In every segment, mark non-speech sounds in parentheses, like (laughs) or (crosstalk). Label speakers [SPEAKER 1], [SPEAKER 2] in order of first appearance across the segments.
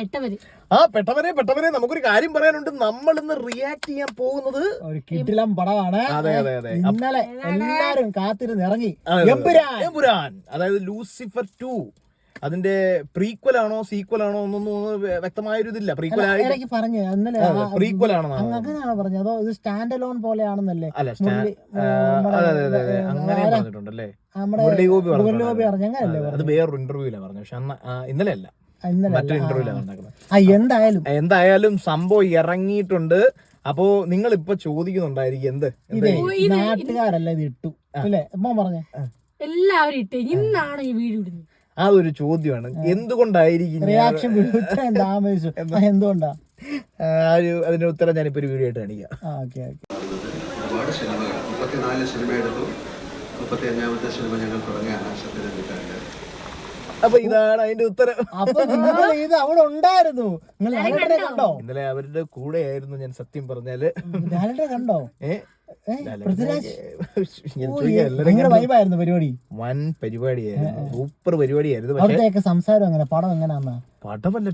[SPEAKER 1] പെട്ടവര്.
[SPEAKER 2] ആ പെട്ടവരെ പെട്ടവരെ നമുക്കൊരു കാര്യം പറയാനുണ്ട്. നമ്മൾ ഇന്ന് റിയാക്ട് ചെയ്യാൻ പോകുന്നത്
[SPEAKER 3] ഒരു കിടിലം പടമാണ്.
[SPEAKER 2] അതെ അതെ അതെ.
[SPEAKER 3] ഇന്നലെ എല്ലാരും കാത്തിരുന്ന് ഇറങ്ങി. എമ്പുരാൻ.
[SPEAKER 2] എമ്പുരാൻ. അതായത് ലൂസിഫർ ടു. അതിന്റെ പ്രീക്വൽ ആണോ സീക്വൽ ആണോ എന്നൊന്നും ഇതില്ല പ്രീക്വൽ ആയിട്ട്
[SPEAKER 3] പറഞ്ഞു ഇന്നലെ
[SPEAKER 2] പ്രീക്വൽ
[SPEAKER 3] ആണോ അങ്ങനെയാണോ പറഞ്ഞത് അതോ ഇത് സ്റ്റാൻഡ് അലോൺ പോലെയാണെന്നല്ലേ?
[SPEAKER 2] അല്ല അങ്ങനെ പറഞ്ഞിട്ടുണ്ടല്ലേ?
[SPEAKER 3] നമ്മുടെ
[SPEAKER 2] മുരളി ഗോപി
[SPEAKER 3] ഗോപി പറഞ്ഞു
[SPEAKER 2] അത്? വേറൊരു ഇന്റർവ്യൂല പറഞ്ഞു പക്ഷെ ഇന്നലെ അല്ല. മറ്റൊരു
[SPEAKER 3] ഇന്റർവ്യൂലാണ്
[SPEAKER 2] നടക്കുന്നത്.
[SPEAKER 3] ആ. എന്തായാലും.
[SPEAKER 2] എന്തായാലും സംഭവം ഇറങ്ങിയിട്ടുണ്ട്. അപ്പോ നിങ്ങൾ ഇപ്പൊ ചോദിക്കുന്നുണ്ടായിരിക്കും എന്ത്?
[SPEAKER 3] നാട്ടുകാരല്ല ഇത് ഇട്ടു. അല്ലേ? അമ്മ പറഞ്ഞേ.
[SPEAKER 1] എല്ലാവരും ഇട്ട്. ഇന്നാണ് ഈ വീഡിയോ ഇടുന്നത്.
[SPEAKER 2] അതൊരു ചോദ്യമാണ്. എന്തുകൊണ്ടായിരിക്കും
[SPEAKER 3] റിയാക്ഷൻ ആ, എന്തുകൊണ്ടാ?
[SPEAKER 2] ആ, ഒരു അതിന്റെ ഉത്തരം ഞാനിപ്പോ ഒരു വീഡിയോ ആയിട്ട് കാണിക്കാം.
[SPEAKER 3] ആ ഓക്കെ ഓക്കെ.
[SPEAKER 4] ഒരുപാട് സിനിമകൾ. മുപ്പത്തിനാല് സിനിമ എടുത്തു. മുപ്പത്തി അഞ്ചാമത്തെ സിനിമ ഞങ്ങൾ തുടങ്ങിയാണ് സത്യനന്ദിക്കാരന്റെ
[SPEAKER 2] അപ്പൊ ഇതാണ് അതിന്റെ ഉത്തരം.
[SPEAKER 3] അപ്പൊ നിങ്ങൾ ഇത് അവിടെ ഉണ്ടായിരുന്നു. നിങ്ങൾ ലാലേട്ടനെ കണ്ടോ?
[SPEAKER 2] ഇന്നലെ അവരുടെ കൂടെ ആയിരുന്നു ഞാൻ സത്യം പറഞ്ഞാൽ.
[SPEAKER 3] ലാലേട്ടനെ കണ്ടോ?
[SPEAKER 2] ഏ?
[SPEAKER 3] വൈബായിരുന്നു പരിപാടി.
[SPEAKER 2] വൻ പരിപാടിയായിരുന്നു. സൂപ്പർ പരിപാടിയായിരുന്നു. പക്ഷെ
[SPEAKER 3] അവിടത്തെയൊക്കെ സംസാരം എങ്ങനെ? പടം എങ്ങനെയാന്നാ
[SPEAKER 2] പടമല്ല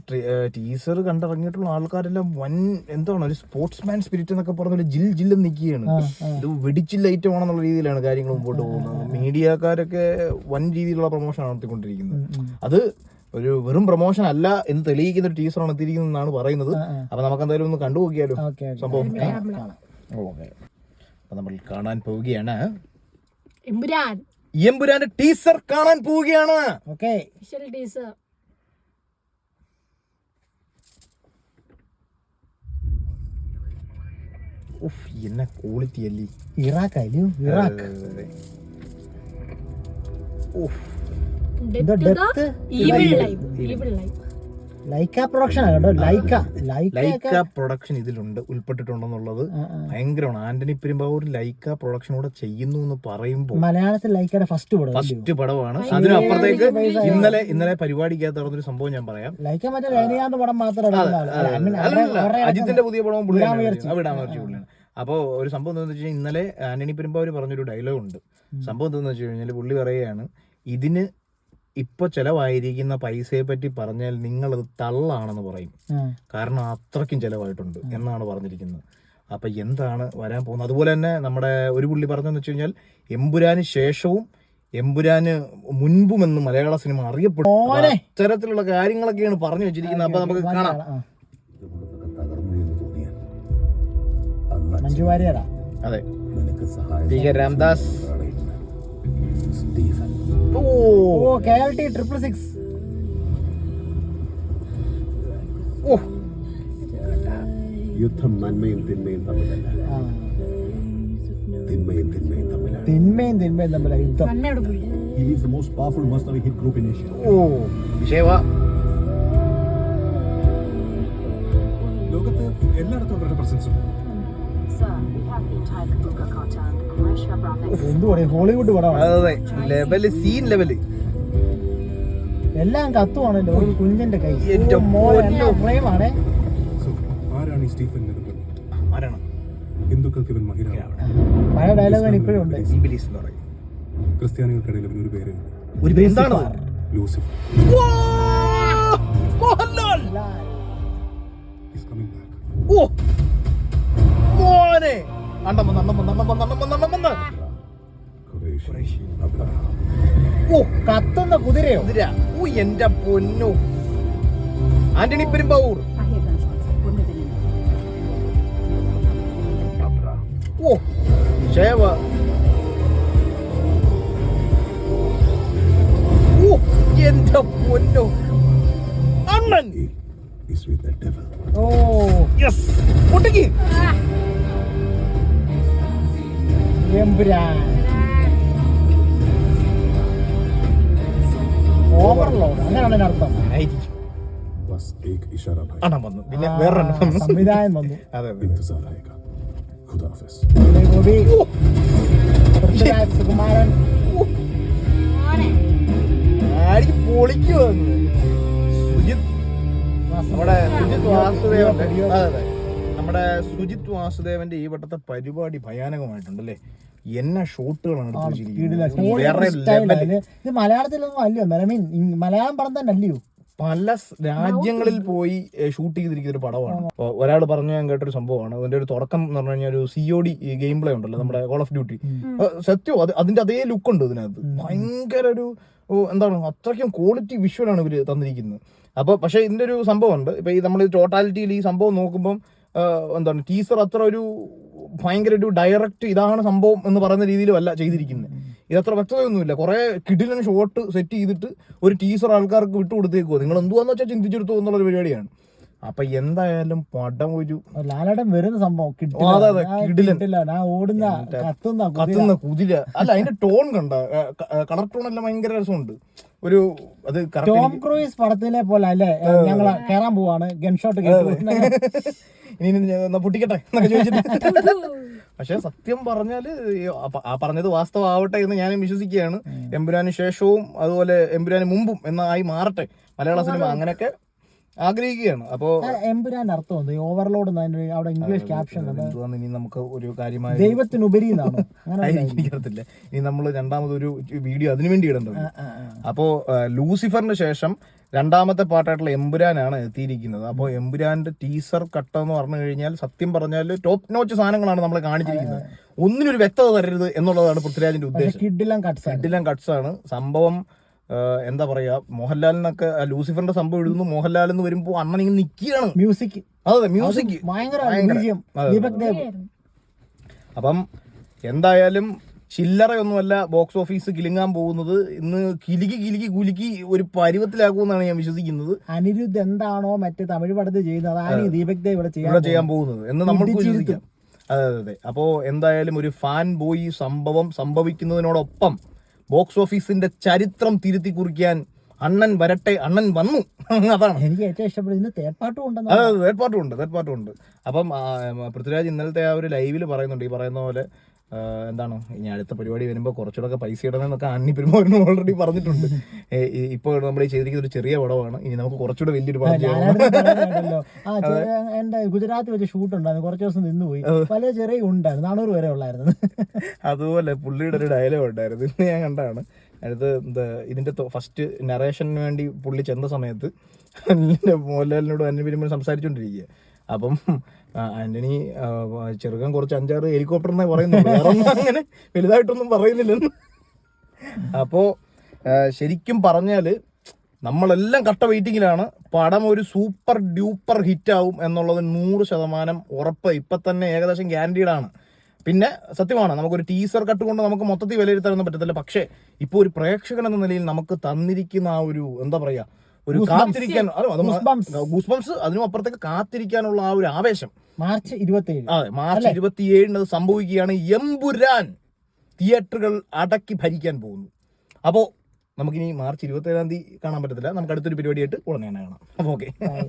[SPEAKER 2] ടീസർ കണ്ടിറങ്ങിയിട്ടുള്ള ആൾക്കാരെല്ലാം വൻ എന്താണ് ഒരു സ്പോർട്സ്മാൻ സ്പിരിറ്റ് എന്നൊക്കെ പറഞ്ഞ ജിൽ ജില്ലും നിൽക്കുകയാണ്. ഇത് വെടിച്ചില്ല ഐറ്റം ആണെന്നുള്ള രീതിയിലാണ് കാര്യങ്ങൾ മുമ്പോട്ട് പോകുന്നത്. മീഡിയക്കാരൊക്കെ വൻ രീതിയിലുള്ള പ്രൊമോഷൻ നടത്തിക്കൊണ്ടിരിക്കുന്നത്. അത് ഒരു വെറും പ്രൊമോഷൻ അല്ല എന്ന് തെളിയിക്കുന്ന ഒരു ടീച്ചറാണ് എത്തിയിരിക്കുന്നത് എന്നാണ് പറയുന്നത്. അപ്പൊ നമുക്ക് എന്തായാലും ഒന്ന് കണ്ടു നോക്കിയാലോ സംഭവം. ഓക്കെ. അപ്പൊ നമ്മൾ കാണാൻ പോവുകയാണ്.
[SPEAKER 1] എമ്പുരാൻ.
[SPEAKER 2] എമ്പുരാന്റെ ടീസർ കാണാൻ പോവുകയാണ്.
[SPEAKER 3] ഓക്കെ.
[SPEAKER 1] ടീസർ.
[SPEAKER 2] ഉഫ് എന്ന ക്വാളിറ്റി അല്ലേ?
[SPEAKER 3] ഇറാഖ്. അല്ലയോ ഇറാഖ്
[SPEAKER 2] ഉഫ്.
[SPEAKER 1] Death evil life evil life
[SPEAKER 3] Lyca production കേട്ടോ. ലൈക്ക ലൈക്ക
[SPEAKER 2] പ്രൊഡക്ഷൻ ഇതിലുണ്ട് ഉൾപ്പെട്ടിട്ടുണ്ടെന്നുള്ളത് ഭയങ്കരമാണ്. ആന്റണി പെരുമ്പാവൂർ ലൈക്ക പ്രൊഡക്ഷൻ കൂടെ ചെയ്യുന്നു എന്ന് പറയുമ്പോൾ
[SPEAKER 3] മലയാളത്തിൽ ലൈക്കയുടെ ഫസ്റ്റ് പടം
[SPEAKER 2] ഫസ്റ്റ് പടമാണ്. അതിനപ്പുറത്തേക്ക് ഇന്നലെ ഇന്നലെ പരിപാടിക്കകത്ത് നടന്നൊരു സംഭവം ഞാൻ പറയാം.
[SPEAKER 3] ലൈക്ക മറ്റേ പടം
[SPEAKER 2] അജിത്തിന്റെ പുതിയ പടവും പുള്ളിയാണ് അപ്പോൾ ഒരു സംഭവം എന്താണെന്ന് വെച്ച് കഴിഞ്ഞാൽ ഇന്നലെ ആന്റണി പെരുമ്പാവൂർ പറഞ്ഞൊരു ഡയലോഗ് ഉണ്ട്. സംഭവം എന്താണെന്ന് വെച്ച് കഴിഞ്ഞാൽ പുള്ളി പറയുകയാണ് ഇതിന് ഇപ്പൊ ചിലവായിരിക്കുന്ന പൈസയെ പറ്റി പറഞ്ഞാൽ നിങ്ങളത് തള്ളാണെന്ന് പറയും. കാരണം അത്രയ്ക്കും ചിലവായിട്ടുണ്ട് എന്നാണ് പറഞ്ഞിരിക്കുന്നത്. അപ്പം എന്താണ് വരാൻ പോകുന്നത്? അതുപോലെ തന്നെ നമ്മുടെ ഒരു പുള്ളി പറഞ്ഞതെന്ന് വെച്ച് കഴിഞ്ഞാൽ എമ്പുരാന് ശേഷവും എമ്പുരാന് മുൻപും എന്ന് മലയാള സിനിമ അറിയപ്പെടും.
[SPEAKER 3] ഇത്തരത്തിലുള്ള
[SPEAKER 2] അത്തരത്തിലുള്ള കാര്യങ്ങളൊക്കെയാണ് പറഞ്ഞു വെച്ചിരിക്കുന്നത്. അപ്പം നമുക്ക് കാണാം. അതെ. T K Ramdas. ഓ
[SPEAKER 3] ഓ. K L T triple six
[SPEAKER 2] ഓ.
[SPEAKER 4] യുദ്ധം നന്മയും തിന്മയും തമ്മിലല്ല. തിന്മയും തിന്മയും തമ്മിലാണ്.
[SPEAKER 3] തിന്മയും തിന്മയും തമ്മിലാണ് യുദ്ധം.
[SPEAKER 4] He is the most powerful mercenary hit group in Asia.
[SPEAKER 2] Oh, വിഷയവ.
[SPEAKER 4] ലോകത്ത് എല്ലായിടത്തും അവരുടെ പ്രസൻസ് ഉണ്ട്.
[SPEAKER 3] എന്തുവാടെ ഹോളിവുഡ് പടമാണ്.
[SPEAKER 2] അതെ ലെവൽ സീൻ ലെവൽ.
[SPEAKER 3] എല്ലാം കത്തുവാണല്ലോ ഒരു കുഞ്ഞിന്റെ കൈ. ഫ്രെയിമാണേ
[SPEAKER 4] ആരാണ് ഈ സ്റ്റീഫൻ
[SPEAKER 2] ആരാണ്?
[SPEAKER 4] ഹിന്ദുക്കൾക്ക് ഇവൻ
[SPEAKER 3] പഴയ ഡയലോഗ് ഇപ്പോഴും ഉണ്ട്.
[SPEAKER 2] ഇബിലിസ് എന്ന് പറയും.
[SPEAKER 4] ക്രിസ്ത്യാനികൾക്കിടയിൽ ഇവൻ ഒരു പേര്
[SPEAKER 2] ഒരു പേര്
[SPEAKER 4] Lucifer.
[SPEAKER 2] Mohanlal!
[SPEAKER 4] Is coming back
[SPEAKER 2] ഓ! മോനെ! അണ്ണം വന്ന് അണ്ണം വന്ന് അണ്ണം വന്ന് അണ്ണം വന്ന് അണ്ണം വന്ന് ഓ
[SPEAKER 3] കത്തുന്ന കുതിരയോ?
[SPEAKER 2] കുതിര. ഓ എന്റെ പൊന്നു. ആന്റണി പെരുമ്പാവൂർ. ഓ ശേവ ഓ എന്റെ പൊന്നു. അണ്ണൻ.
[SPEAKER 3] Oh
[SPEAKER 2] yes. പൊട്ടിക്ക് എംബ്രാൻ വന്നു. വന്നു. അതെ നമ്മുടെ അതെ. നമ്മുടെ സുജിത് വാസുദേവന്റെ ഈ വട്ടത്തെ പരിപാടി ഭയാനകമായിട്ടുണ്ടല്ലേ? എന്നെ ഷോട്ടുകളാണ്
[SPEAKER 3] ഇത് മലയാളത്തിലൊന്നും അല്ലയോ? മീൻ മലയാളം പടം തന്നെ അല്ലയോ?
[SPEAKER 2] പല രാജ്യങ്ങളിൽ പോയി ഷൂട്ട് ചെയ്തിരിക്കുന്ന ഒരു പടമാണ്. ഒരാൾ പറഞ്ഞു ഞാൻ കേട്ടൊരു സംഭവമാണ്. അതിന്റെ ഒരു തുടക്കം എന്ന് പറഞ്ഞു കഴിഞ്ഞാൽ ഒരു C O D game play ഉണ്ടല്ലോ നമ്മുടെ കോൾ ഓഫ് ഡ്യൂട്ടി സത്യോ അത് അതിന്റെ അതേ ലുക്ക് ഉണ്ട് ഇതിനകത്ത്. ഭയങ്കര ഒരു എന്താണ് അത്രയ്ക്കും ക്വാളിറ്റി വിഷ്വലാണ് ഇവർ തന്നിരിക്കുന്നത്. അപ്പൊ പക്ഷെ ഇതിന്റെ ഒരു സംഭവം ഉണ്ട് ഇപ്പൊ ഈ നമ്മൾ ടോട്ടാലിറ്റിയിൽ ഈ സംഭവം നോക്കുമ്പോൾ എന്താണ് ടീസർ അത്ര ഒരു ഭയങ്കര ഒരു ഡയറക്റ്റ് ഇതാണ് സംഭവം എന്ന് പറയുന്ന രീതിയിലല്ല ചെയ്തിരിക്കുന്നത്. ഇതത്ര വ്യക്തതയൊന്നുമില്ല. കുറെ കിടിലൻ ഷോട്ട് സെറ്റ് ചെയ്തിട്ട് ഒരു ടീസർ ആൾക്കാർക്ക് വിട്ടു കൊടുത്തേക്കോ നിങ്ങൾ എന്തുവാന്ന് വെച്ചാൽ ചിന്തിച്ചെടുത്തു എന്നുള്ള ഒരു പരിപാടിയാണ്. അപ്പൊ എന്തായാലും പടം ഒരു
[SPEAKER 3] ലാലാടൻ വരുന്ന സംഭവം. ഓടുന്ന കത്തുന്ന കുതിര.
[SPEAKER 2] അല്ല അതിന്റെ ടോൺ കണ്ട കളർ ടോൺ എല്ലാം ഭയങ്കര രസമുണ്ട്. ഒരു അത്
[SPEAKER 3] ടോം ക്രൂയിസ് പടത്തിലെ പോലെ അല്ലേ? ഞങ്ങൾ കയറാൻ പോവാണ്. ഗൺഷോട്ട് കേട്ടു (laughs)
[SPEAKER 2] ഇനി പൊട്ടിക്കട്ടെ എന്നൊക്കെ ചോദിച്ചിട്ട്. (laughs) പക്ഷെ സത്യം പറഞ്ഞാൽ ആ പറഞ്ഞത് വാസ്തവമാവട്ടെ എന്ന് ഞാനും വിശ്വസിക്കുകയാണ്. എമ്പുരാന് ശേഷവും അതുപോലെ എമ്പുരാന് മുമ്പും എന്നായി മാറട്ടെ. മലയാള സിനിമ അങ്ങനെയൊക്കെ ആഗ്രഹിക്കുകയാണ്. അപ്പോ
[SPEAKER 3] എമ്പുരാന്റെ അർത്ഥം എന്ത്? ഓവർലോഡ് അവിടെ ഇംഗ്ലീഷ് ക്യാപ്ഷൻ
[SPEAKER 2] എന്തുവാന്ന് ഇനി നമുക്ക് ഒരു കാര്യമായ
[SPEAKER 3] ദൈവത്തിനുപരി (laughs)
[SPEAKER 2] അറിയത്തില്ല എനിക്കറിയത്തില്ല. ഇനി നമ്മൾ രണ്ടാമതൊരു വീഡിയോ അതിനു വേണ്ടി ഇടേണ്ടത് അപ്പോ ആ, ലൂസിഫറിന് ശേഷം രണ്ടാമത്തെ പാട്ടായിട്ടുള്ള എമ്പുരാനാണ് എത്തിയിരിക്കുന്നത്. അപ്പോൾ എമ്പുരാന്റെ ടീസർ കട്ട് എന്ന് പറഞ്ഞു കഴിഞ്ഞാൽ സത്യം പറഞ്ഞാൽ ടോപ്പ് നോച്ച് സാധനങ്ങളാണ് നമ്മൾ കാണിച്ചിരിക്കുന്നത്. ഒന്നിനൊരു വ്യക്തത തരരുത് എന്നുള്ളതാണ് പൃഥ്വിരാജിന്റെ ഉദ്ദേശം.
[SPEAKER 3] കിഡിലും കട്ട്സ്
[SPEAKER 2] കിഡിലും കട്ട്സ് ആണ്. സംഭവം എന്താ പറയാ മോഹൻലാലിനൊക്കെ ലൂസിഫറിന്റെ സംഭവം എഴുതുന്നു മോഹൻലാൽ എന്ന് വരുമ്പോൾ അണ്ണൻ ഇങ്ങനെ നിൽക്കുകയാണ്
[SPEAKER 3] മ്യൂസിക്
[SPEAKER 2] അതെ മ്യൂസിക് അപ്പം എന്തായാലും ചില്ലറയൊന്നുമല്ല ബോക്സ് ഓഫീസ് കിലുങ്ങാൻ പോകുന്നത്. ഇന്ന് കിലുക്കി കിലുക്കി കുലുക്കി ഒരു പരുവത്തിലാക്കുമെന്നാണ് ഞാൻ വിശ്വസിക്കുന്നത്.
[SPEAKER 3] അനിരുദ്ധ എന്താണോ മറ്റേ തമിഴ് പടത്തിൽ ചെയ്യുന്നത് അതാണ് ദീപക് ഇവിടെ ചെയ്യാൻ
[SPEAKER 2] പോകുന്നത് എന്ന് നമുക്ക്. വിശ്വസിക്കാം. അതെ അതെ അതെ. അപ്പോ എന്തായാലും ഒരു ഫാൻ ബോയി സംഭവം സംഭവിക്കുന്നതിനോടൊപ്പം ബോക്സ് ഓഫീസിന്റെ ചരിത്രം തിരുത്തി കുറിക്കാൻ അണ്ണൻ വരട്ടെ അണ്ണൻ വന്നു. (laughs) അതാണ്.
[SPEAKER 3] എനിക്ക് ഏറ്റവും ഇഷ്ടപ്പെട്ടത് ഇന്ന് തേപ്പാട്ടും ഉണ്ടെന്ന്
[SPEAKER 2] അതെ തേർഡ് പാർട്ടും ഉണ്ട് തേർഡ് പാർട്ടും ഉണ്ട്. അപ്പം പൃഥ്വിരാജ് ഇന്നലത്തെ ആ ഒരു ലൈവിൽ പറയുന്നുണ്ട് ഈ പറയുന്ന പോലെ എന്താണ്? ഇനി അടുത്ത പരിപാടി വരുമ്പോൾ കുറച്ചുകൂടെ പൈസ ഇടണമെന്നൊക്കെ അണ്ണി പെരുമാറിനും ഓൾറെഡി പറഞ്ഞിട്ടുണ്ട്. ഇപ്പോൾ നമ്മൾ ഈ ചെയ്തിരിക്കുന്ന ഒരു ചെറിയ പടമാണ്. ഇനി നമുക്ക് കുറച്ചുകൂടെ വലിയൊരു പടം.
[SPEAKER 3] എന്റെ ഗുജറാത്തിൽ വെച്ച് ഷൂട്ട് ഉണ്ടായിരുന്നു കുറച്ച് ദിവസം നിന്ന് പോയി പല ചെറിയ ഉണ്ടായിരുന്നു. നാനൂറ് വരെ ഉള്ളായിരുന്നു.
[SPEAKER 2] അതുപോലെ പുള്ളിയുടെ ഒരു ഡയലോഗ് ഉണ്ടായിരുന്നു. ഇന്ന് ഞാൻ കണ്ടാണ്. അടുത്ത് എന്താ ഇതിന്റെ ഫസ്റ്റ് നറേഷന് വേണ്ടി പുള്ളി ചെന്ന സമയത്ത് മോഹൻലാലിനോട് അന്യ പെരുമാറി സംസാരിച്ചോണ്ടിരിക്കുക അപ്പം ആന്റണി ചെറുക്കൻ കുറച്ച് അഞ്ചാറ് ഹെലികോപ്റ്ററിനെ പറയുന്നുള്ളൂ വേറെ ഒന്നും അങ്ങനെ വലുതായിട്ടൊന്നും പറയുന്നില്ലെന്ന്. അപ്പോ ശരിക്കും പറഞ്ഞാൽ നമ്മളെല്ലാം കട്ട വെയിറ്റിങ്ങിലാണ്. പടം ഒരു സൂപ്പർ ഡ്യൂപ്പർ ഹിറ്റ് ആവും എന്നുള്ളത് നൂറ് ശതമാനം ഉറപ്പ്. ഇപ്പൊ തന്നെ ഏകദേശം ഗ്യാരണ്ടീഡാണ് പിന്നെ സത്യമാണ് നമുക്കൊരു ടീസർ കട്ട് കൊണ്ട് നമുക്ക് മൊത്തത്തിൽ വിലയിരുത്താനൊന്നും പറ്റത്തില്ല. പക്ഷേ ഇപ്പോൾ ഒരു പ്രേക്ഷകൻ എന്ന നിലയിൽ നമുക്ക് തന്നിരിക്കുന്ന ആ ഒരു എന്താ പറയാ ഒരു കാത്തിരിക്കാൻ. ഗൂസ്ബംസ് അതിനും അപ്പുറത്തേക്ക് കാത്തിരിക്കാനുള്ള ആ ഒരു ആവേശം.
[SPEAKER 3] മാർച്ച് ഇരുപത്തി ഏഴ്
[SPEAKER 2] അതെ മാർച്ച് ഇരുപത്തിയേഴിന് അത് സംഭവിക്കുകയാണ്. എമ്പുരാൻ തിയേറ്ററുകൾ അടക്കി ഭരിക്കാൻ പോകുന്നു. അപ്പോൾ നമുക്കിനി മാർച്ച് ഇരുപത്തി ഏഴാം തീയതി കാണാൻ പറ്റത്തില്ല. നമുക്ക് അടുത്തൊരു പരിപാടിയായിട്ട് ഉടനെ തന്നെ കാണാം. അപ്പോൾ ഓക്കെ.